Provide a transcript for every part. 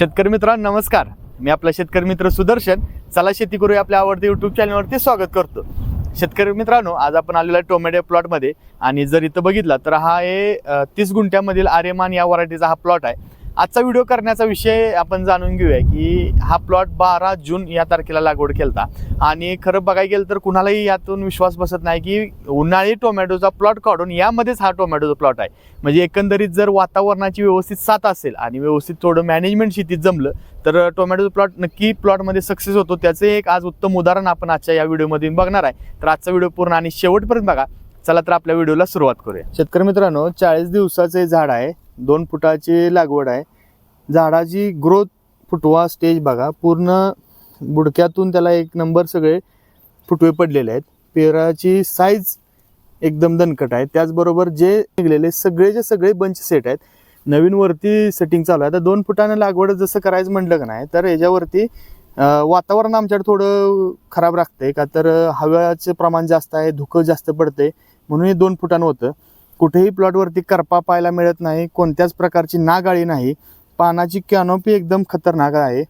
शेतकरी मित्रांनो नमस्कार. मी आपला शेतकरी मित्र सुदर्शन. चला शेती करूया आपल्या आवडते युट्यूब चॅनलवरती स्वागत करतो. शेतकरी मित्रांनो आज आपण आलेलो आहे टोमॅटो प्लॉटमध्ये आणि जर इथं बघितला तर हा आहे तीस गुंठ्यामधील आर्यमान या वरायटीचा हा प्लॉट आहे. आजचा व्हिडिओ करण्याचा विषय आपण जाणून घेऊया की हा प्लॉट बारा जून या तारखेला लागवड केलता. आणि खरं बघायला गेलं तर कुणालाही यातून विश्वास बसत नाही की उन्हाळी टोमॅटोचा प्लॉट काढून यामध्येच हा टोमॅटोचा प्लॉट आहे. म्हणजे एकंदरीत जर वातावरणाची व्यवस्थित साथ असेल आणि व्यवस्थित थोडं मॅनेजमेंट शेतीत जमलं तर टोमॅटोचा प्लॉट नक्की प्लॉटमध्ये सक्सेस होतो. त्याचं एक आज उत्तम उदाहरण आपण आजच्या या व्हिडिओमध्ये बघणार आहे. तर आजचा व्हिडिओ पूर्ण आणि शेवटपर्यंत बघा. चला तर आपल्या व्हिडिओला सुरुवात करूया. शेतकरी मित्रांनो चाळीस दिवसाचे झाड आहे. दोन फुटाची लागवड आहे. झाडाची ग्रोथ फुटवा स्टेज बघा. पूर्ण बुडक्यातून त्याला एक नंबर सगळे फुटवे पडलेले आहेत. पेराची साईज एकदम दणकट आहे. त्याचबरोबर जे निघलेले सगळेचे सगळे बंच सेट आहेत. नवीन वरती सेटिंग चालू आहे. आता दोन फुटानं लागवड जसं करायचं म्हटलं का नाही तर याच्यावरती वातावरण आमच्याकडे थोडं खराब राखतंय. का तर हव्याचं प्रमाण जास्त आहे धुकं जास्त पडते म्हणून हे दोन फुटानं होतं. कुठेही प्लॉटवरती करपा पाहायला मिळत नाही कोणत्याच प्रकारची नागाळी नाही. पानाची कॅनोपी एकदम खतरनाक आहे.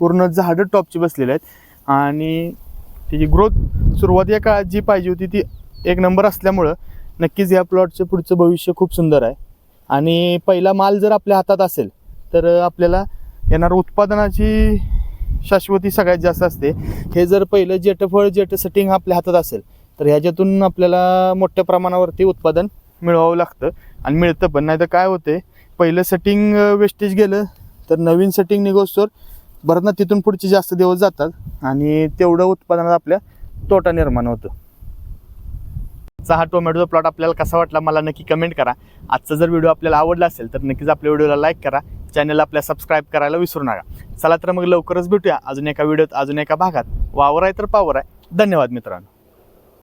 पूर्ण झाडं टॉपची बसलेली आहेत. आणि त्याची ग्रोथ सुरुवातीच्या काळात जी पाहिजे होती ती एक नंबर असल्यामुळं नक्कीच या प्लॉटचं पुढचं भविष्य खूप सुंदर आहे. आणि पहिला माल जर आपल्या हातात असेल तर आपल्याला येणार उत्पादनाची शाश्वती सगळ्यात जास्त असते. हे जर पहिलं जेटफळ जेट सेटिंग आपल्या हातात असेल तर ह्याच्यातून आपल्याला मोठ्या प्रमाणावरती उत्पादन मिळवावं लागतं आणि मिळतं पण. नाही तर काय होते पहिलं सेटिंग वेस्टेज गेलं तर नवीन सेटिंग निघोस्तोर बरं ना तिथून पुढचे जास्त दिवस जातात आणि तेवढं उत्पादनात आपल्या तोटा निर्माण होतो. आजचा हा टोमॅटोचा प्लॉट आपल्याला कसा वाटला मला नक्की कमेंट करा. आजचा जर व्हिडिओ आपल्याला आवडला असेल तर नक्कीच आपल्या व्हिडिओला लाईक करा. चॅनलला आपल्या सबस्क्राईब करायला विसरू नका. चला तर मग लवकरच भेटूया अजून एका व्हिडिओत अजून एका भागात. वावर आहे तर पावर आहे. धन्यवाद मित्रांनो.